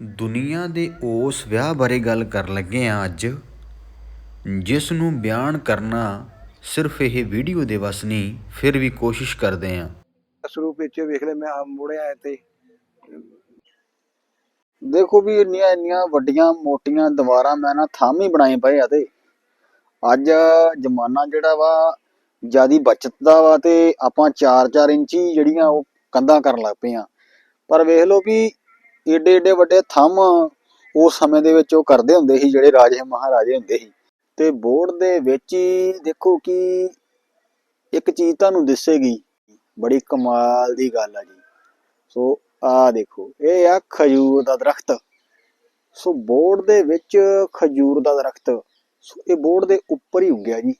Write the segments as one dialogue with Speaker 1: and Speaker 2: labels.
Speaker 1: ਦੁਨੀਆ ਦੇ ਉਸ ਵਿਆਹ ਬਾਰੇ ਗੱਲ ਕਰਨ ਲੱਗੇ ਹਾਂ ਅੱਜ ਜਿਸ ਨੂੰ ਬਿਆਨ ਕਰਨਾ ਸਿਰਫ ਇਹ ਵੀਡੀਓ ਦੇ ਵਸ ਨਹੀਂ, ਫਿਰ ਵੀ ਕੋਸ਼ਿਸ਼ ਕਰਦੇ ਹਾਂ
Speaker 2: ਸਰੂਪ ਵਿੱਚ ਵੇਖ ਲੈ, ਮੈਂ ਆ ਮੁੜਿਆ ਇੱਥੇ। ਦੇਖੋ ਵੀ ਇੰਨੀਆਂ ਇੰਨੀਆਂ ਵੱਡੀਆਂ, ਮੋਟੀਆਂ ਦੀਵਾਰਾਂ ਮੈਂ ਨਾ ਥਾਮ ਹੀ ਬਣਾਏ ਪਏ ਆ ਤੇ। ਅੱਜ ਜ਼ਮਾਨਾ ਜਿਹੜਾ ਵਾ, ਜਿਆਦੀ ਬਚਤ ਦਾ ਵਾ ਤੇ ਆਪਾਂ 4-4 ਇੰਚੀ ਜਿਹੜੀਆਂ ਉਹ ਕੰਧਾਂ ਕਰਨ ਲੱਗ ਪਏ ਆ। ਪਰ ਵੇਖ ਲਓ ਵੀ ਏਡੇ ਏਡੇ ਵੱਡੇ ਥੰਮ ਉਸ ਸਮੇਂ ਦੇ ਵਿੱਚ ਉਹ ਕਰਦੇ ਹੁੰਦੇ ਸੀ, ਜਿਹੜੇ ਰਾਜੇ ਮਹਾਰਾਜੇ ਹੁੰਦੇ ਸੀ। ਤੇ ਬੋਰਡ ਦੇ ਵਿੱਚ ਹੀ ਦੇਖੋ ਕਿ ਇੱਕ ਚੀਜ਼ ਤੁਹਾਨੂੰ ਦਿਸੇਗੀ, ਬੜੀ ਕਮਾਲ ਦੀ ਗੱਲ ਆ ਜੀ। ਸੋ ਆ ਦੇਖੋ, ਇਹ ਆ ਖਜੂਰ ਦਾ ਦਰਖਤ। ਸੋ ਬੋਰਡ ਦੇ ਵਿੱਚ ਖਜੂਰ ਦਾ ਦਰਖਤ, ਸੋ ਇਹ ਬੋਰਡ ਦੇ ਉੱਪਰ ਹੀ ਉੱਗਿਆ ਜੀ।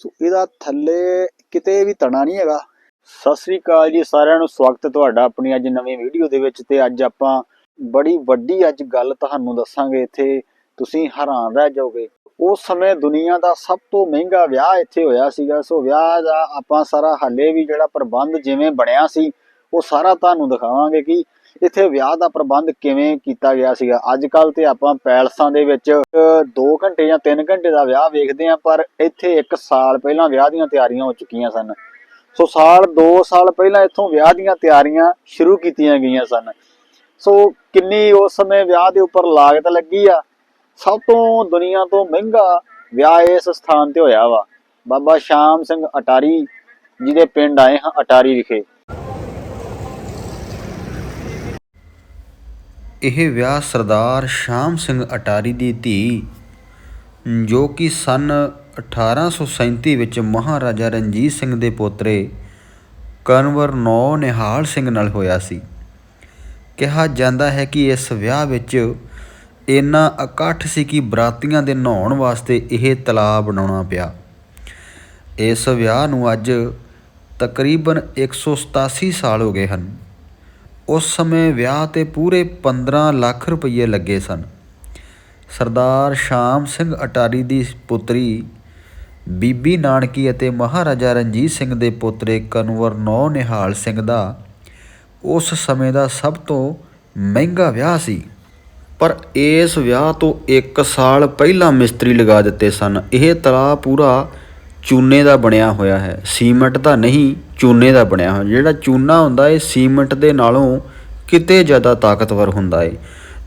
Speaker 2: ਸੋ ਇਹਦਾ ਥੱਲੇ ਕਿਤੇ ਵੀ ਤਣਾ ਨਹੀਂ ਹੈਗਾ। ਸਤਿ ਸ੍ਰੀ ਅਕਾਲ ਜੀ ਸਾਰਿਆਂ ਨੂੰ। ਸਵਾਗਤ ਹੈ ਤੁਹਾਡਾ ਆਪਣੀ ਅੱਜ ਨਵੀਂ ਵੀਡੀਓ ਦੇ ਵਿੱਚ ਤੇ ਅੱਜ ਆਪਾਂ ਬੜੀ ਵੱਡੀ ਅੱਜ ਗੱਲ ਤੁਹਾਨੂੰ ਦੱਸਾਂਗੇ ਇੱਥੇ। ਤੁਸੀਂ ਹੈਰਾਨ ਰਹਿ ਜਾਓਗੇ। ਉਸ ਸਮੇਂ ਦੁਨੀਆ ਦਾ ਸਭ ਤੋਂ ਮਹਿੰਗਾ ਵਿਆਹ ਇੱਥੇ ਹੋਇਆ ਸੀਗਾ। ਸੋ ਵਿਆਹ ਦਾ ਆਪਾਂ ਸਾਰਾ ਹਾਲੇ ਵੀ ਜਿਹੜਾ ਪ੍ਰਬੰਧ ਜਿਵੇਂ ਬਣਿਆ ਸੀ, ਉਹ ਸਾਰਾ ਤੁਹਾਨੂੰ ਦਿਖਾਵਾਂਗੇ ਕਿ ਇੱਥੇ ਵਿਆਹ ਦਾ ਪ੍ਰਬੰਧ ਕਿਵੇਂ ਕੀਤਾ ਗਿਆ ਸੀਗਾ। ਅੱਜ ਕੱਲ ਤੇ ਆਪਾਂ ਪੈਲਸਾਂ ਦੇ ਵਿੱਚ 2 ਘੰਟੇ ਜਾਂ 3 ਘੰਟੇ ਦਾ ਵਿਆਹ ਵੇਖਦੇ ਆਂ ਪਰ ਇੱਥੇ 1 ਸਾਲ ਪਹਿਲਾਂ ਵਿਆਹ ਦੀਆਂ ਤਿਆਰੀਆਂ ਹੋ ਚੁੱਕੀਆਂ ਸਨ। ਸੋ ਸਾਲ 2 ਸਾਲ ਪਹਿਲਾਂ ਇੱਥੋਂ ਵਿਆਹ ਦੀਆਂ ਤਿਆਰੀਆਂ ਸ਼ੁਰੂ ਕੀਤੀਆਂ ਗਈਆਂ ਸਨ। ਸੋ ਕਿੰਨੀ ਉਸ ਸਮੇਂ ਵਿਆਹ ਦੇ ਉੱਪਰ ਲਾਗਤ ਲੱਗੀ ਆ? ਸਭ ਤੋਂ ਦੁਨੀਆ ਤੋਂ ਮਹਿੰਗਾ ਵਿਆਹ ਇਸ ਸਥਾਨ ਤੇ ਹੋਇਆ ਵਾ। ਬਾਬਾ ਸ਼ਾਮ ਸਿੰਘ ਅਟਾਰੀ, ਜਿਹਦੇ ਪਿੰਡ ਆਏ ਹਾਂ ਅਟਾਰੀ ਵਿਖੇ।
Speaker 1: ਇਹ ਵਿਆਹ ਸਰਦਾਰ ਸ਼ਾਮ ਸਿੰਘ ਅਟਾਰੀ ਦੀ ਧੀ, ਜੋ ਕਿ ਸਨ 1837 ਵਿੱਚ ਮਹਾਰਾਜਾ ਰਣਜੀਤ ਸਿੰਘ ਦੇ ਪੋਤਰੇ ਕਨਵਰ ਨੌ ਨਿਹਾਲ ਸਿੰਘ ਨਾਲ ਹੋਇਆ ਸੀ। ਕਿਹਾ ਜਾਂਦਾ ਹੈ ਕਿ ਇਸ ਵਿਆਹ ਵਿੱਚ ਇੰਨਾ ਇਕੱਠ ਸੀ ਕਿ ਬਰਾਤੀਆਂ ਦੇ ਨਹਾਉਣ ਵਾਸਤੇ ਇਹ ਤਲਾਅ ਬਣਾਉਣਾ ਪਿਆ। ਇਸ ਵਿਆਹ ਨੂੰ ਅੱਜ ਤਕਰੀਬਨ 187 ਸਾਲ ਹੋ ਗਏ ਹਨ। ਉਸ ਸਮੇਂ ਵਿਆਹ ਤੇ ਪੂਰੇ 15 ਲੱਖ ਰੁਪਏ ਲੱਗੇ ਸਨ। ਸਰਦਾਰ ਸ਼ਾਮ ਸਿੰਘ ਅਟਾਰੀ ਦੀ ਪੁੱਤਰੀ ਬੀਬੀ ਨਾਨਕੀ ਅਤੇ ਮਹਾਰਾਜਾ ਰਣਜੀਤ ਸਿੰਘ ਦੇ ਪੁੱਤਰੇ ਕਨਵਰ ਨੌ ਨਿਹਾਲ ਸਿੰਘ ਦਾ ਉਸ ਸਮੇਂ ਦਾ ਸਭ ਤੋਂ ਮਹਿੰਗਾ ਵਿਆਹ ਸੀ। ਪਰ ਇਸ ਵਿਆਹ ਤੋਂ 1 ਸਾਲ ਪਹਿਲਾਂ ਮਿਸਤਰੀ ਲਗਾ ਦਿੱਤੇ ਸਨ। ਇਹ ਤਲਾ ਪੂਰਾ ਚੂਨੇ ਦਾ ਬਣਿਆ ਹੋਇਆ ਹੈ। ਸੀਮੈਂਟ ਦਾ ਨਹੀਂ, ਚੂਨੇ ਦਾ ਬਣਿਆ ਹੋਇਆ। ਜਿਹੜਾ ਚੂਨਾ ਹੁੰਦਾ ਹੈ ਸੀਮੈਂਟ ਦੇ ਨਾਲੋਂ ਕਿਤੇ ਜ਼ਿਆਦਾ ਤਾਕਤਵਰ ਹੁੰਦਾ ਹੈ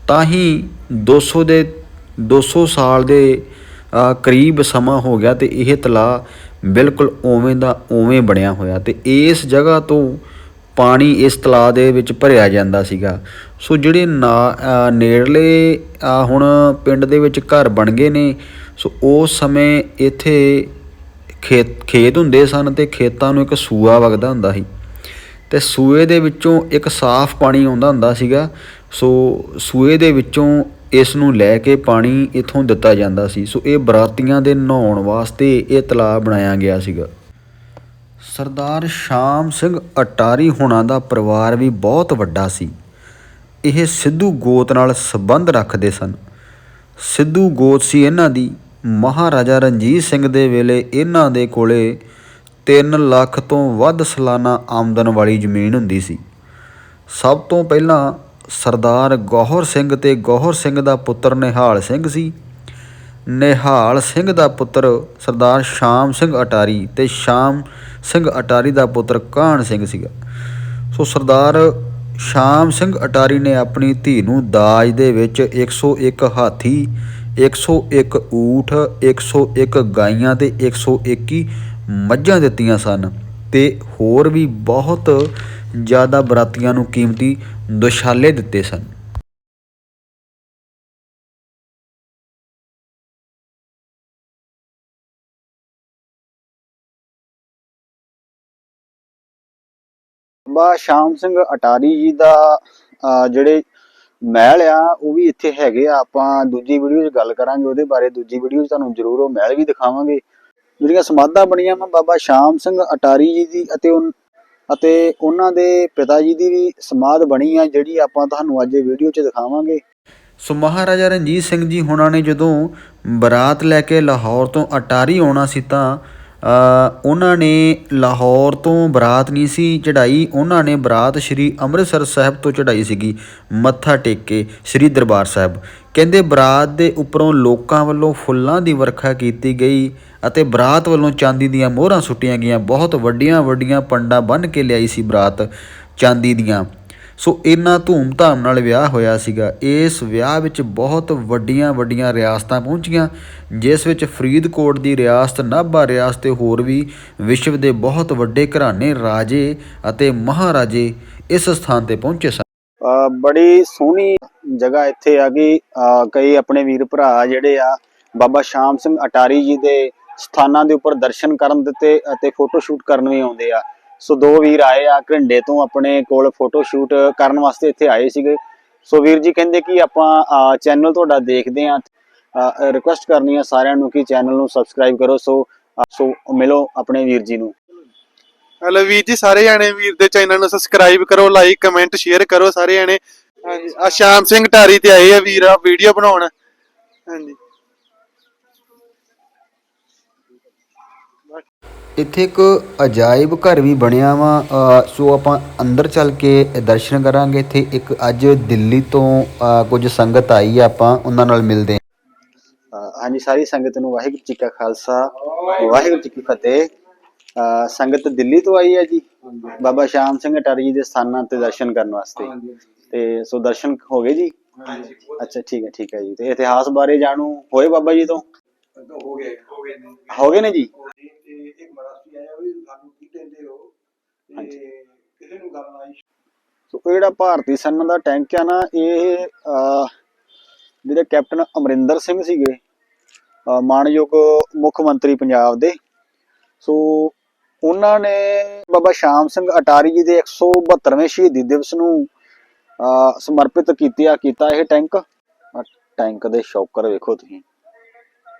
Speaker 1: ਤਾਂ ਹੀ 200 ਦੇ 200 ਸਾਲ ਦੇ ਕਰੀਬ ਸਮਾਂ ਹੋ ਗਿਆ ਤੇ ਇਹ ਤਲਾ ਬਿਲਕੁਲ ਉਵੇਂ ਦਾ ਉਵੇਂ ਬਣਿਆ ਹੋਇਆ ਤੇ ਇਸ ਜਗ੍ਹਾ ਤੋਂ ਪਾਣੀ ਇਸ ਤਲਾਅ ਦੇ ਵਿੱਚ ਭਰਿਆ ਜਾਂਦਾ ਸੀਗਾ। ਸੋ ਜਿਹੜੇ ਨਾ ਨੇੜਲੇ ਹੁਣ ਪਿੰਡ ਦੇ ਵਿੱਚ ਘਰ ਬਣ ਗਏ ਨੇ, ਸੋ ਉਸ ਸਮੇਂ ਇੱਥੇ ਖੇਤ ਖੇਤ ਹੁੰਦੇ ਸਨ ਤੇ ਖੇਤਾਂ ਨੂੰ ਇੱਕ ਸੂਆ ਵਗਦਾ ਹੁੰਦਾ ਸੀ। ਤੇ ਸੂਏ ਦੇ ਵਿੱਚੋਂ ਇੱਕ ਸਾਫ਼ ਪਾਣੀ ਆਉਂਦਾ ਹੁੰਦਾ ਸੀਗਾ। ਸੋ ਸੂਏ ਦੇ ਵਿੱਚੋਂ ਇਸ ਨੂੰ ਲੈ ਕੇ ਪਾਣੀ ਇਥੋਂ ਦਿੱਤਾ ਜਾਂਦਾ ਸੀ। ਸੋ ਇਹ ਬਰਾਤੀਆਂ ਦੇ ਨਹਾਉਣ ਵਾਸਤੇ ਇਹ ਤਲਾਅ ਬਣਾਇਆ ਗਿਆ ਸੀਗਾ। ਸਰਦਾਰ ਸ਼ਾਮ ਸਿੰਘ ਅਟਾਰੀ ਹੁਣਾਂ ਦਾ ਪਰਿਵਾਰ ਵੀ ਬਹੁਤ ਵੱਡਾ ਸੀ। ਇਹ ਸਿੱਧੂ ਗੋਤ ਨਾਲ ਸੰਬੰਧ ਰੱਖਦੇ ਸਨ। ਸਿੱਧੂ ਗੋਤ ਸੀ ਇਹਨਾਂ ਦੀ। ਮਹਾਰਾਜਾ ਰਣਜੀਤ ਸਿੰਘ ਦੇ ਵੇਲੇ ਇਹਨਾਂ ਦੇ ਕੋਲੇ 3 ਲੱਖ ਤੋਂ ਵੱਧ ਸਾਲਾਨਾ ਆਮਦਨ ਵਾਲੀ ਜ਼ਮੀਨ ਹੁੰਦੀ ਸੀ। ਸਭ ਤੋਂ ਪਹਿਲਾਂ ਸਰਦਾਰ ਗੌਹਰ ਸਿੰਘ ਤੇ ਗੌਹਰ ਸਿੰਘ ਦਾ ਪੁੱਤਰ ਨਿਹਾਲ ਸਿੰਘ ਸੀ। ਨਿਹਾਲ ਸਿੰਘ ਦਾ ਪੁੱਤਰ ਸਰਦਾਰ ਸ਼ਾਮ ਸਿੰਘ ਅਟਾਰੀ ਤੇ ਸ਼ਾਮ ਸਿੰਘ ਅਟਾਰੀ ਦਾ ਪੁੱਤਰ ਕਾਹਨ ਸਿੰਘ ਸੀਗਾ। ਸੋ ਸਰਦਾਰ ਸ਼ਾਮ ਸਿੰਘ ਅਟਾਰੀ ਨੇ ਆਪਣੀ ਧੀ ਨੂੰ ਦਾਜ ਦੇ ਵਿੱਚ 101 ਹਾਥੀ 101 ਊਠ 101 ਗਾਈਆਂ ਤੇ 121 ਮੱਝਾਂ ਦਿੱਤੀਆਂ ਸਨ ਤੇ ਹੋਰ ਵੀ ਬਹੁਤ ਜ਼ਿਆਦਾ ਬਰਾਤੀਆਂ ਨੂੰ ਕੀਮਤੀ ਦੁਸ਼ਾਲੇ ਦਿੱਤੇ ਸਨ।
Speaker 2: ਬਾਬਾ ਸ਼ਾਮ ਸਿੰਘ ਅਟਾਰੀ ਜੀ ਦਾ ਅਹ, ਜਿਹੜੇ ਮਹਿਲ ਆ ਉਹ ਵੀ ਇੱਥੇ ਹੈਗੇ ਆ। ਆਪਾਂ ਦੂਜੀ ਵੀਡੀਓ 'ਚ ਗੱਲ ਕਰਾਂਗੇ ਉਹਦੇ ਬਾਰੇ ਦੂਜੀ ਵੀਡੀਓ 'ਚ ਤੁਹਾਨੂੰ ਜ਼ਰੂਰ ਉਹ ਮਹਿਲ ਵੀ ਦਿਖਾਵਾਂਗੇ। ਜਿਹੜੀਆਂ ਸਮਾਧਾਂ ਬਣੀਆਂ ਵਾ ਬਾਬਾ ਸ਼ਾਮ ਸਿੰਘ ਅਟਾਰੀ ਜੀ ਦੀ ਅਤੇ ਅਤੇ ਉਹਨਾਂ ਦੇ ਪਿਤਾ ਜੀ ਦੀ ਵੀ ਸਮਾਧ ਬਣੀ ਆ, ਜਿਹੜੀ ਆਪਾਂ ਤੁਹਾਨੂੰ ਅੱਜ ਵੀਡੀਓ 'ਚ ਦਿਖਾਵਾਂਗੇ।
Speaker 1: ਸੋ ਮਹਾਰਾਜਾ ਰਣਜੀਤ ਸਿੰਘ ਜੀ, ਹੁਣਾਂ ਨੇ ਜਦੋਂ ਬਰਾਤ ਲੈ ਕੇ ਲਾਹੌਰ ਤੋਂ ਅਟਾਰੀ ਆਉਣਾ ਸੀ ਤਾਂ ਉਹਨਾਂ ਨੇ ਲਾਹੌਰ ਤੋਂ ਬਰਾਤ ਨਹੀਂ ਸੀ ਚੜਾਈ ਉਹਨਾਂ ਨੇ ਬਰਾਤ ਸ੍ਰੀ ਅੰਮ੍ਰਿਤਸਰ ਸਾਹਿਬ ਤੋਂ ਚੜਾਈ ਸੀਗੀ, ਮੱਥਾ ਟੇਕ ਕੇ ਸ੍ਰੀ ਦਰਬਾਰ ਸਾਹਿਬ। ਕਹਿੰਦੇ ਬਰਾਤ ਦੇ ਉੱਪਰੋਂ ਲੋਕਾਂ ਵੱਲੋਂ ਫੁੱਲਾਂ ਦੀ ਵਰਖਾ ਕੀਤੀ ਗਈ ਅਤੇ ਬਰਾਤ ਵੱਲੋਂ ਚਾਂਦੀ ਦੀਆਂ ਮੋਹਰਾਂ ਸੁੱਟੀਆਂ ਗਈਆਂ। ਬਹੁਤ ਵੱਡੀਆਂ ਵੱਡੀਆਂ ਪੰਡਾਂ ਬੰਨ੍ਹ ਕੇ ਲਿਆਈ ਸੀ ਬਰਾਤ ਚਾਂਦੀ ਦੀਆਂ। ਸੋ ਇੰਨਾ ਧੂਮ-ਧਾਮ ਨਾਲ ਵਿਆਹ ਹੋਇਆ ਸੀਗਾ। ਇਸ ਵਿਆਹ ਵਿੱਚ ਬਹੁਤ ਵੱਡੀਆਂ ਵੱਡੀਆਂ ਰਿਆਸਤਾਂ ਪਹੁੰਚੀਆਂ, ਜਿਸ ਵਿੱਚ ਫਰੀਦਕੋਟ ਦੀ ਰਿਆਸਤ, ਨਾਭਾ ਰਿਆਸਤ ਤੇ ਹੋਰ ਵੀ ਵਿਸ਼ਵ ਦੇ ਬਹੁਤ ਵੱਡੇ ਘਰਾਣੇ, ਰਾਜੇ ਅਤੇ ਮਹਾਰਾਜੇ ਇਸ ਸਥਾਨ ਤੇ ਪਹੁੰਚੇ ਸਨ।
Speaker 2: ਬੜੀ ਸੋਹਣੀ ਜਗ੍ਹਾ ਇੱਥੇ ਆ ਕਿ ਕਈ ਆਪਣੇ ਵੀਰ ਭਰਾ ਜਿਹੜੇ ਆ, ਬਾਬਾ ਸ਼ਾਮ ਸਿੰਘ ਅਟਾਰੀ ਜੀ ਦੇ ਸਥਾਨਾਂ ਦੇ ਉੱਪਰ ਦਰਸ਼ਨ ਕਰਨ ਦਿੱਤੇ ਅਤੇ ਫੋਟੋ ਸ਼ੂਟ ਕਰਨ ਵੀ ਆਉਂਦੇ ਆ। ਸੋ ਦੋ ਵੀਰ ਆਏ ਆ ਘਰਿੰਡੇ ਤੋਂ ਆਪਣੇ ਕੋਲ ਫੋਟੋ ਸ਼ੂਟ ਕਰਨ ਵਾਸਤੇ ਇੱਥੇ ਆਏ ਸੀਗੇ। ਸੋ ਵੀਰ ਜੀ ਕਹਿੰਦੇ ਕਿ ਆਪਾਂ ਚੈਨਲ ਤੁਹਾਡਾ ਦੇਖਦੇ ਆ ਰਿਕੁਐਸਟ ਕਰਨੀ ਆ ਸਾਰਿਆਂ ਨੂੰ ਕਿ ਚੈਨਲ ਨੂੰ ਸਬਸਕ੍ਰਾਈਬ ਕਰੋ। ਸੋ ਸੋ ਮਿਲੋ ਆਪਣੇ ਵੀਰ ਜੀ ਨੂੰ।
Speaker 3: ਹਲੋ ਵੀਰ ਜੀ, ਸਾਰੇ ਜਾਣੇ ਵੀਰ ਦੇ ਚੈਨਲ ਨੂੰ ਸਬਸਕ੍ਰਾਈਬ ਕਰੋ ਲਾਈਕ ਕਮੈਂਟ ਸ਼ੇਅਰ ਕਰੋ ਸਾਰੇ ਜਾਣੇ। ਹਾਂਜੀ ਆ ਸ਼ਾਮ ਸਿੰਘ ਢਾਰੀ ਤੇ ਆਏ ਆ ਵੀਰ ਆ ਵੀਡੀਓ ਬਣਾਉਣ। ਹਾਂਜੀ।
Speaker 1: ਇੱਥੇ ਇੱਕ ਅਜਾਇਬ ਘਰ ਵੀ ਬਣਿਆ ਵਾ ਸੋ ਆਪਾਂ ਅੰਦਰ ਚੱਲ ਕੇ ਦਰਸ਼ਨ ਕਰਾਂਗੇ। ਇੱਥੇ ਇੱਕ ਅੱਜ ਦਿੱਲੀ ਤੋਂ ਕੁਝ ਸੰਗਤ ਆਈ ਆ ਆਪਾਂ ਉਹਨਾਂ ਨਾਲ ਮਿਲਦੇ
Speaker 2: ਹਾਂਜੀ ਸਾਰੀ ਸੰਗਤ ਨੂੰ ਵਾਹਿਗੁਰੂ ਜੀ ਕਾ ਖਾਲਸਾ ਵਾਹਿਗੁਰੂ ਜੀ ਕੀ ਫਤਿਹ। ਸੰਗਤ ਦਿੱਲੀ ਤੋਂ ਆਈ ਹੈ ਜੀ। ਬਾਬਾ ਸ਼ਾਮ ਸਿੰਘ ਅਟਾਰੀ ਜੀ ਦੇ ਸਥਾਨਾਂ ਤੇ ਦਰਸ਼ਨ ਕਰਨ ਵਾਸਤੇ। ਤੇ ਸੋ ਦਰਸ਼ਨ ਹੋ ਗਏ ਜੀ? ਅੱਛਾ ਠੀਕ ਹੈ ਠੀਕ ਹੈ ਜੀ। ਤੇ ਇਤਿਹਾਸ ਬਾਰੇ ਜਾਣੂ ਹੋਏ ਬਾਬਾ ਜੀ ਤੋਂ?
Speaker 3: ਹੋ ਗਏ ਹੋ ਗਏ। ਨੇ
Speaker 2: ਹੋ ਗਏ ਨੇ ਜੀ
Speaker 3: ਤੇ ਇੱਕ ਮਰਾਸੀ ਆਇਆ ਵੀ ਸਾਨੂੰ ਕੀ ਕਹਿੰਦੇ ਹੋ
Speaker 2: ਹਾਂਜੀ।
Speaker 3: ਕਿਸੇ ਨੂੰ ਗੱਲ ਆਈ
Speaker 2: ਸੋ ਇਹ ਜਿਹੜਾ ਭਾਰਤੀ ਸੈਨਾ ਦਾ ਟੈਂਕ ਆ ਨਾ ਇਹ ਅ, ਜਿਹੜੇ ਕੈਪਟਨ ਅਮਰਿੰਦਰ ਸਿੰਘ ਸੀਗੇ ਅ, ਮੁੱਖ ਮੰਤਰੀ ਪੰਜਾਬ ਦੇ। ਸੋ ਉਹਨਾਂ ਨੇ ਬਾਬਾ ਸ਼ਾਮ ਸਿੰਘ ਅਟਾਰੀ ਜੀ ਦੇ 172ਵੇਂ ਸ਼ਹੀਦੀ ਦਿਵਸ ਨੂੰ ਸਮਰਪਿਤ ਕੀਤਾ ਕੀਤਾ ਇਹ ਟੈਂਕ ਟੈਂਕ ਦੇ ਸ਼ੌਕਰ ਵੇਖੋ ਤੁਸੀਂ।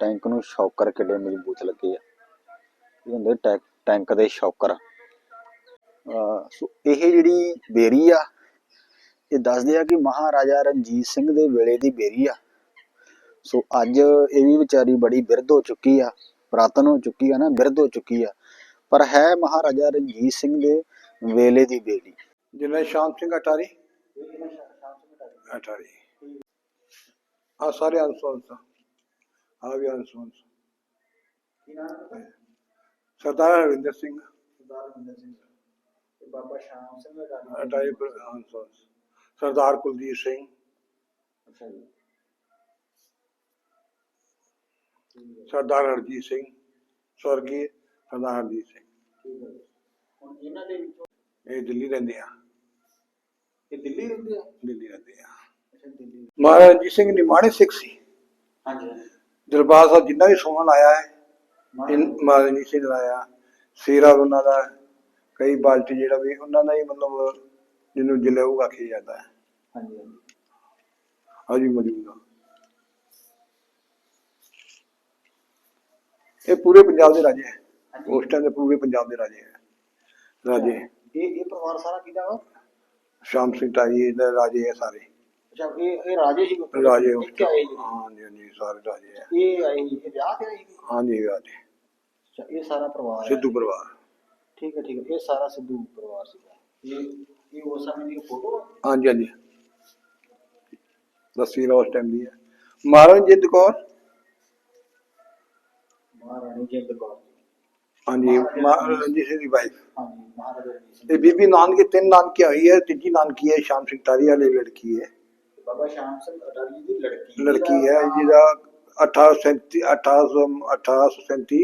Speaker 2: ਟੈਂਕ ਨੂੰ ਸ਼ੌਕਰ ਕਿੱਡੇ ਮਜ਼ਬੂਤ ਲੱਗੇ ਆ। ਇਹ ਹੁੰਦੇ ਟੈਂਕ ਦੇ ਸ਼ੌਕਰ। ਸੋ ਇਹ ਜਿਹੜੀ ਬੇਰੀ ਆ ਇਹ ਦੱਸਦੇ ਆ ਕਿ ਮਹਾਰਾਜਾ ਰਣਜੀਤ ਸਿੰਘ ਦੇ ਵੇਲੇ ਦੀ ਬੇਰੀ ਆ। ਸੋ ਅੱਜ ਇਹ ਵੀ ਵਿਚਾਰੀ ਬੜੀ ਬਿਰਧ ਹੋ ਚੁੱਕੀ ਆ ਪੁਰਾਤਨ ਹੋ ਚੁੱਕੀ ਆ ਨਾ ਬਿਰਧ ਹੋ ਚੁੱਕੀ ਆ। ਪਰ ਹੈ ਮਹਾਰਾਜਾ ਰਣਜੀਤ ਸਿੰਘ ਦੇ ਵੇਲੇ ਦੀ ਬੇਰੀ।
Speaker 3: ਜਿਵੇਂ ਸ਼ਾਮ ਸਿੰਘ ਅਟਾਰੀ? ਅਟਾਰੀ। ਆ ਸਾਰੇ ਅਨਸੋਂਸ ਆ ਵੀ ਅਨਸੋਂਸ ਸਰਦਾਰ ਹਰਿੰਦਰ ਸਿੰਘ।
Speaker 2: ਬਾਬਾ ਸ਼ਾਮ ਸਿੰਘ
Speaker 3: ਅਟਾਰੀ। ਅਨਸੋਂਸ ਸਰਦਾਰ ਕੁਲਦੀਪ ਸਿੰਘ।
Speaker 2: ਅੱਛਾ ਜੀ।
Speaker 3: ਸਰਦਾਰ ਹਰਜੀਤ ਸਿੰਘ ਸਵਰਗੀ ਸਰਦਾਰ ਹਰਜੀਤ ਸਿੰਘ।
Speaker 2: ਠੀਕ ਹੈ ਹੁਣ ਇਹਨਾਂ ਦੇ ਵਿੱਚੋਂ
Speaker 3: ਇਹ ਦਿੱਲੀ ਰਹਿੰਦੇ ਆ।
Speaker 2: ਇਹ ਦਿੱਲੀ ਰਹਿੰਦੇ ਆ?
Speaker 3: ਦਿੱਲੀ ਰਹਿੰਦੇ ਆ।
Speaker 2: ਅੱਛਾ ਦਿੱਲੀ
Speaker 3: ਮਹਾਰਾਜ ਰਣਜੀਤ ਸਿੰਘ ਨਿਮਾਣੇ ਸਿੱਖ ਸੀ।
Speaker 2: ਹਾਂਜੀ
Speaker 3: ਦਰਬਾਰ ਸਾਹਿਬ ਜਿੰਨਾ ਵੀ ਸੋਨਾ ਲਾਇਆ ਹੈ ਮਹਾਰਾਜ। ਰਣਜੀਤ ਸਿੰਘ ਲਾਇਆ। ਸੀਰਾ ਉਹਨਾਂ ਦਾ ਕਈ ਬਾਲਟੀ ਜਿਹੜਾ ਵੀ ਉਹਨਾਂ ਦਾ ਹੀ ਮਤਲਬ ਜਿਹਨੂੰ ਜਲੇਊ ਆਖਿਆ ਜਾਂਦਾ ਹੈ।
Speaker 2: ਹਾਂਜੀ ਹਾਂਜੀ।
Speaker 3: ਅੱਜ ਵੀ ਮੌਜੂਦ ਆ ਇਹ ਪੂਰੇ ਪੰਜਾਬ ਦੇ ਰਾਜੇ ਹੈ। ਉਸ ਟਾਈਮ ਦੇ ਪੂਰੇ ਪੰਜਾਬ ਦੇ ਰਾਜੇ ਹੈ। ਰਾਜੇ।
Speaker 2: ਇਹ ਇਹ ਪਰਿਵਾਰ ਸਾਰਾ ਕਿਹਦਾ ਵਾ?
Speaker 3: ਸ਼ਾਮ ਸਿੰਘ ਟਾਈ ਦੇ ਰਾਜੇ ਹੈ ਸਾਰੇ।
Speaker 2: ਅੱਛਾ ਇਹ ਇਹ ਰਾਜੇ ਹੀ
Speaker 3: ਰਾਜੇ ਉਸ
Speaker 2: ਜੀ?
Speaker 3: ਹਾਂਜੀ ਹਾਂਜੀ ਸਾਰੇ ਰਾਜੇ ਹੈ।
Speaker 2: ਇਹ ਆਏ ਇਹ ਵਿਆਹ ਤੇ ਆਏ
Speaker 3: ਹਾਂਜੀ ਰਾਜੇ
Speaker 2: ਅੱਛਾ ਇਹ ਸਾਰਾ ਪਰਿਵਾਰ
Speaker 3: ਸਿੱਧੂ ਪਰਿਵਾਰ।
Speaker 2: ਠੀਕ ਹੈ ਠੀਕ ਹੈ ਇਹ ਸਾਰਾ ਸਿੱਧੂ ਪਰਿਵਾਰ ਸੀਗਾ। ਇਹ ਇਹ ਉਸ ਸਮੇਂ ਦੀ ਫੋਟੋ
Speaker 3: ਹਾਂਜੀ ਹਾਂਜੀ। ਤਸਵੀਰ ਉਸ ਟਾਈਮ ਦੀ ਹੈ। ਮਹਾਰਾਣੀ ਜਿੰਦ ਕੌਰ?
Speaker 2: ਮਹਾਰਾਣੀ ਜਿੰਦ ਕੌਰ।
Speaker 3: ਹਾਂਜੀ ਮਹਾਰਾਣੀ ਜੀ ਦੀ ਵਾਈਫ
Speaker 2: ਹਾਂਜੀ ਸਿੰਘ
Speaker 3: ਤੇ ਬੀਬੀ ਨਾਨਕੀ ਤਿੰਨ ਨਾਨਕੀ ਹੋਈ ਹੈ ਤੀਜੀ ਨਾਨਕੀ ਹੈ ਸ਼ਾਮ ਸਿੰਘ ਤਾਰੀ ਵਾਲੀ ਲੜਕੀ ਹੈ।
Speaker 2: ਬਾਬਾ ਸ਼ਾਮ ਸਿੰਘ ਅਟਾਰੀ ਦੀ ਲੜਕੀ
Speaker 3: ਲੜਕੀ ਹੈ ਜਿਹਦਾ 1837 1800 1837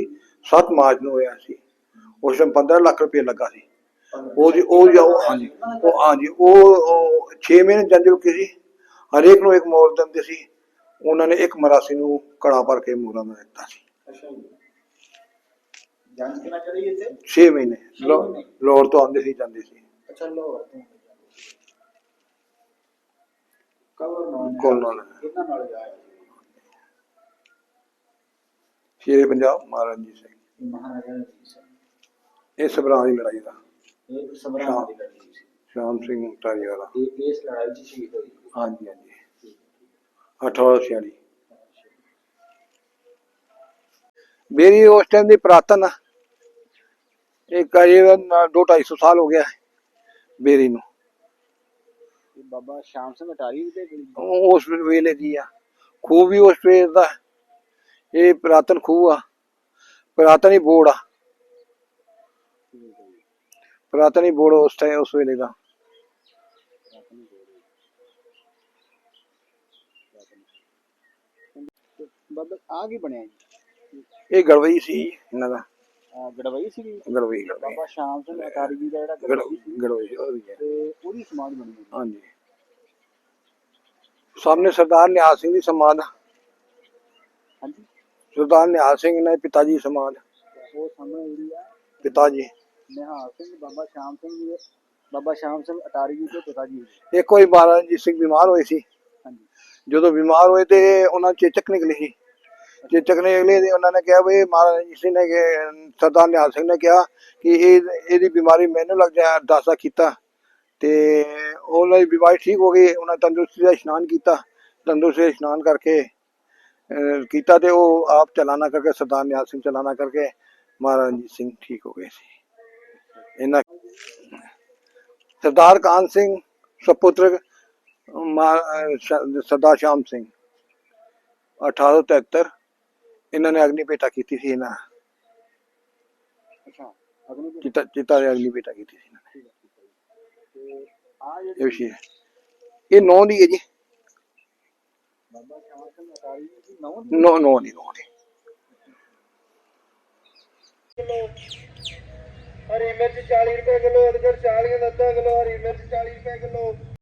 Speaker 3: 7 ਮਾਰਚ ਨੂੰ ਹੋਇਆ ਸੀ। ਉਸ ਟਾਈਮ 15 ਲੱਖ ਰੁਪਏ ਲੱਗਾ ਸੀ। ਉਹ ਜਾਂ ਉਹ ਹਾਂਜੀ। ਉਹ ਹਾਂਜੀ ਉਹ 6 ਮਹੀਨੇ ਜੰਜ ਰੁਕੀ ਸੀ। ਹਰੇਕ ਨੂੰ ਇੱਕ ਮੋਰ ਦਿੰਦੇ ਸੀ। ਉਹਨਾਂ ਨੇ ਇੱਕ ਮਰਾਸੀ ਨੂੰ ਕੜਾ ਭਰ ਕੇ ਮੋਰਾਂ ਦਾ ਦਿੱਤਾ ਸੀ।
Speaker 2: ਅੱਛਾ ਜੀ। ਜੰਜ ਕਿਨਾ ਚੜੀ ਇੱਥੇ?
Speaker 3: 6 ਮਹੀਨੇ। ਲੋ- ਲਾਹੌਰ ਤੋਂ ਆਉਂਦੇ ਸੀ ਜਾਂਦੇ ਸੀ।
Speaker 2: ਅੱਛਾ ਲਾਹੌਰ ਤੋਂ ਕਵਰ ਨਾਲ
Speaker 3: ਕੋਲ ਨਾਲ
Speaker 2: ਇਹਨਾਂ ਨਾਲ ਜਾਇਆ
Speaker 3: ਸ਼ੇਰੇ ਪੰਜਾਬ ਮਹਾਰਾਜ ਜੀ ਸਿੰਘ।
Speaker 2: ਮਹਾਰਾਜਾ ਸਿੰਘ।
Speaker 3: ਇਹ ਸਭਰਾਂ ਦੀ ਲੜਾਈ ਦਾ।
Speaker 2: ਇਹ ਸਮਰਾਟ ਦੀ ਲੜਕੀ ਸੀ।
Speaker 3: ਸ਼ਾਮ ਸਿੰਘ ਟਾਰੀ ਵਾਲਾ।
Speaker 2: ਇਹ ਇਸ ਲੜਾਈ 'ਚ ਸ਼ਹੀਦ ਹੋਈ
Speaker 3: ਹਾਂਜੀ ਹਾਂਜੀ। 1846 ਮੇਰੀ ਉਸ ਟਾਈਮ ਦੀ ਪ੍ਰਾਤਨ ਇਹ ਕਰੀਬ 2 250 ਸਾਲ ਹੋ ਗਿਆ ਹੈ ਬੇਰੀ ਨੂੰ।
Speaker 2: ਇਹ ਬਾਬਾ ਸ਼ਾਮ ਸਿੰਘ ਅਟਾਰੀ ਦੇ
Speaker 3: ਉਸ ਵੇਲੇ ਦੀ ਆ। ਖੂਹ ਵੀ ਉਸ ਵੇਲੇ ਦਾ। ਇਹ ਪੁਰਾਤਨ ਖੂਹ ਆ। ਪੁਰਾਤਨ ਹੀ ਬੋੜ ਆ। ਪੁਰਾਤਨ ਬੋੜ ਉਸ ਟਾਈਮ ਉਸ ਵੇਲੇ ਦਾ।
Speaker 2: ਬਾਬਾ ਆ ਕੀ ਬਣਿਆ ਜੀ?
Speaker 3: ਇਹ ਗੜਵਈ ਸੀ ਇਹਨਾਂ ਦਾ।
Speaker 2: ਗੜਵਈ ਸੀ?
Speaker 3: ਗੜਵਈ ਗੜਵਈ।
Speaker 2: ਬਾਬਾ ਸ਼ਾਮ ਸਿੰਘ ਅਟਾਰੀ ਜੀ ਦਾ ਜਿਹੜਾ ਗੜਵਈ
Speaker 3: ਗੜਵਈ ਉਹ ਵੀ ਹੈ।
Speaker 2: ਤੇ ਉਹਦੀ ਸਮਾਧ ਬਣੀ ਹੈ।
Speaker 3: ਹਾਂਜੀ। ਸਾਹਮਣੇ ਸਰਦਾਰ ਨਿਹਾਲ ਸਿੰਘ ਦੀ ਸਮਾਧ।
Speaker 2: ਹਾਂਜੀ।
Speaker 3: ਸਰਦਾਰ ਨਿਹਾਲ ਸਿੰਘ ਨੇ ਪਿਤਾ ਜੀ ਸਮਾਧ।
Speaker 2: ਉਹ ਸਾਹਮਣੇ ਜਿਹੜੀ ਆ
Speaker 3: ਪਿਤਾ ਜੀ।
Speaker 2: ਨਿਹਾਲ ਸਿੰਘ ਬਾਬਾ ਸ਼ਾਮ ਸਿੰਘ ਜੀ ਦੇ ਬਾਬਾ ਸ਼ਾਮ ਸਿੰਘ ਅਟਾਰੀ ਜੀ ਦੇ ਪਿਤਾ ਜੀ ਦੇ।
Speaker 3: ਇੱਕ ਵਾਰੀ ਮਹਾਰਾਜਾ ਰਣਜੀਤ ਸਿੰਘ ਬਿਮਾਰ ਹੋਏ ਸੀ।
Speaker 2: ਹਾਂਜੀ।
Speaker 3: ਜਦੋਂ ਬਿਮਾਰ ਹੋਏ ਤੇ ਉਹਨਾਂ ਨੂੰ ਚੇਚਕ ਨਿਕਲੀ ਸੀ। ਚੇਚਕ ਨਿਕਲੀ ਤੇ ਉਹਨਾਂ ਨੇ ਕਿਹਾ ਵੀ ਮਹਾਰਾਜਾ ਰਣਜੀਤ ਸਿੰਘ ਨੇ ਕਿ ਸਰਦਾਰ ਨਿਹਾਲ ਸਿੰਘ ਨੇ ਕਿਹਾ ਕਿ ਇਹ ਇਹਦੀ ਬਿਮਾਰੀ ਮੈਨੂੰ ਲੱਗ ਜਾ ਅਰਦਾਸਾ ਕੀਤਾ। ਤੇ ਉਹਨਾਂ ਦੀ ਬਿਮਾਰੀ ਠੀਕ ਹੋ ਗਈ ਉਹਨਾਂ ਤੰਦਰੁਸਤੀ ਦਾ ਇਸ਼ਨਾਨ ਕੀਤਾ। ਤੰਦਰੁਸਤੀ ਦਾ ਇਸ਼ਨਾਨ ਕਰਕੇ ਕੀਤਾ ਤੇ ਉਹ ਆਪ ਚਲਾਣਾ ਕਰਕੇ ਸਰਦਾਰ ਨਿਹਾਲ ਸਿੰਘ ਚਲਾਣਾ ਕਰਕੇ ਮਹਾਰਾਜਾ ਰਣਜੀਤ ਸਿੰਘ ਠੀਕ ਹੋ ਗਏ ਸੀ। ਇਹਨਾਂ ਸਰਦਾਰ ਕਾਨ ਸਿੰਘ ਸੁਪੁੱਤਰ ਮਹਾ- ਅਹ ਸ਼- ਸਰਦਾਰ ਸ਼ਾਮ ਸਿੰਘ। 1873 ਇਹਨਾਂ ਨੇ ਅਗਨੀ ਭੇਟਾ ਕੀਤੀ ਸੀ ਇਹਨਾਂ
Speaker 2: ਅੱਛਾ ਅਗਨੀ ਜੀ
Speaker 3: ਚਿਤਾ ਚਿਤਾ ਦੇ ਅਗਨੀ ਭੇਟਾ ਕੀਤੀ ਸੀ ਇਹਨਾਂ ਇਹ ਹੈ। ਇਹ ਨੌ ਦੀ ਹੈ ਜੀ।
Speaker 2: ਬਾਬਾ ਸ਼ਾਮ ਸਿੰਘ ਅਟਾਰੀ ਜੀ ਦੀ ਨੌਂ ਦੀ
Speaker 3: ਨੌ ਨੌ ਦੀ ਨੌ ਦੀ।
Speaker 4: ਹਰੀ ਮਿਰਚ 40 ਰੁਪਏ ਕਿਲੋ ਅਦਰਕ 40 ਦਾ ਅੱਧਾ ਕਿਲੋ, ਹਰੀ ਮਿਰਚ 40 ਰੁਪਏ ਕਿਲੋ।